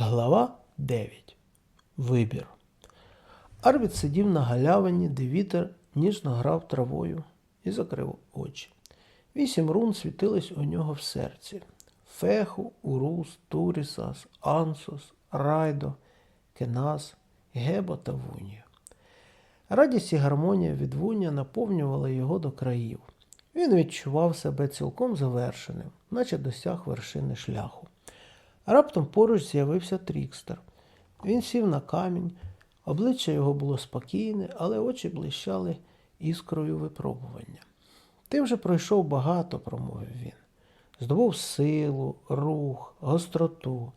Глава 9. Вибір. Арвід сидів на галявині, де вітер ніжно грав травою і закрив очі. Вісім рун світились у нього в серці: Феху, Урус, Турісас, Ансус, Райдо, Кенас, Гебо та Вунія. Радість і гармонія від Вуня наповнювали його до країв. Він відчував себе цілком завершеним, наче досяг вершини шляху. Раптом поруч з'явився Трікстер. Він сів на камінь, обличчя його було спокійне, але очі блищали іскрою випробування. Ти вже пройшов багато, промовив він. Здобув силу, рух, гостроту,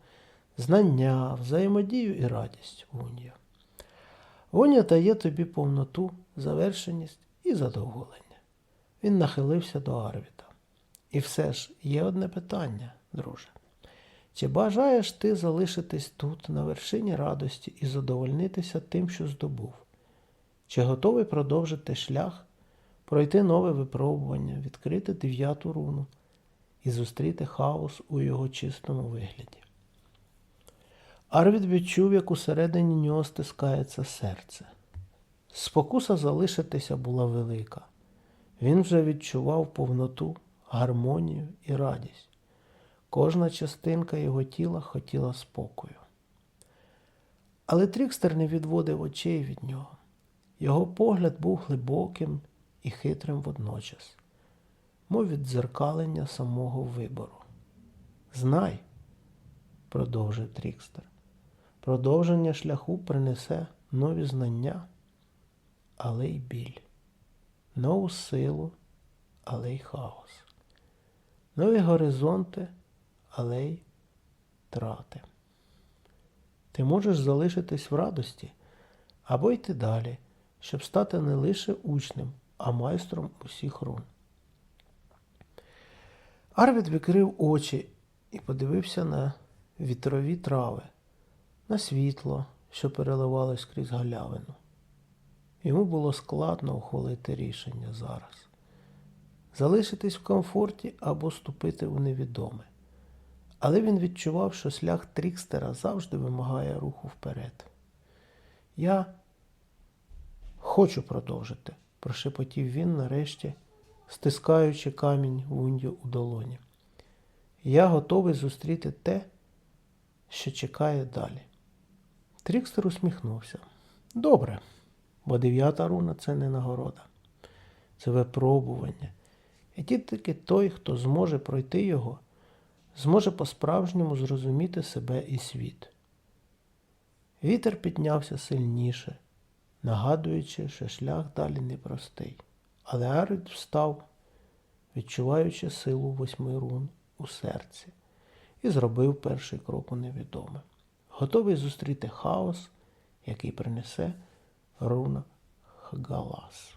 знання, взаємодію і радість Унія. Воня дає тобі повноту, завершеність і задоволення. Він нахилився до Арвіта. І все ж є одне питання, друже. Чи бажаєш ти залишитись тут, на вершині радості, і задовольнитися тим, що здобув? Чи готовий продовжити шлях, пройти нове випробування, відкрити дев'яту руну і зустріти хаос у його чистому вигляді? Арвід відчув, як усередині нього стискається серце. Спокуса залишитися була велика. Він вже відчував повноту, гармонію і радість. Кожна частинка його тіла хотіла спокою. Але Трікстер не відводив очей від нього. Його погляд був глибоким і хитрим водночас, мов віддзеркалення самого вибору. Знай, продовжив Трікстер, продовження шляху принесе нові знання, але й біль, нову силу, але й хаос, нові горизонти але й трати. Ти можеш залишитись в радості або йти далі, щоб стати не лише учнем, а майстром усіх рун. Арвід викрив очі і подивився на вітрові трави, на світло, що переливалось крізь галявину. Йому було складно ухвалити рішення зараз залишитись в комфорті або ступити у невідоме. Але він відчував, що шлях Трікстера завжди вимагає руху вперед. Я хочу продовжити, прошепотів він нарешті, стискаючи камінь вундю у долоні. Я готовий зустріти те, що чекає далі. Трікстер усміхнувся. Добре, бо дев'ята руна це не нагорода, це випробування. І тільки той, хто зможе пройти його, зможе по-справжньому зрозуміти себе і світ. Вітер піднявся сильніше, нагадуючи, що шлях далі непростий. Але Арвід встав, відчуваючи силу восьми рун у серці, і зробив перший крок у невідоме, готовий зустріти хаос, який принесе руна Хгалас.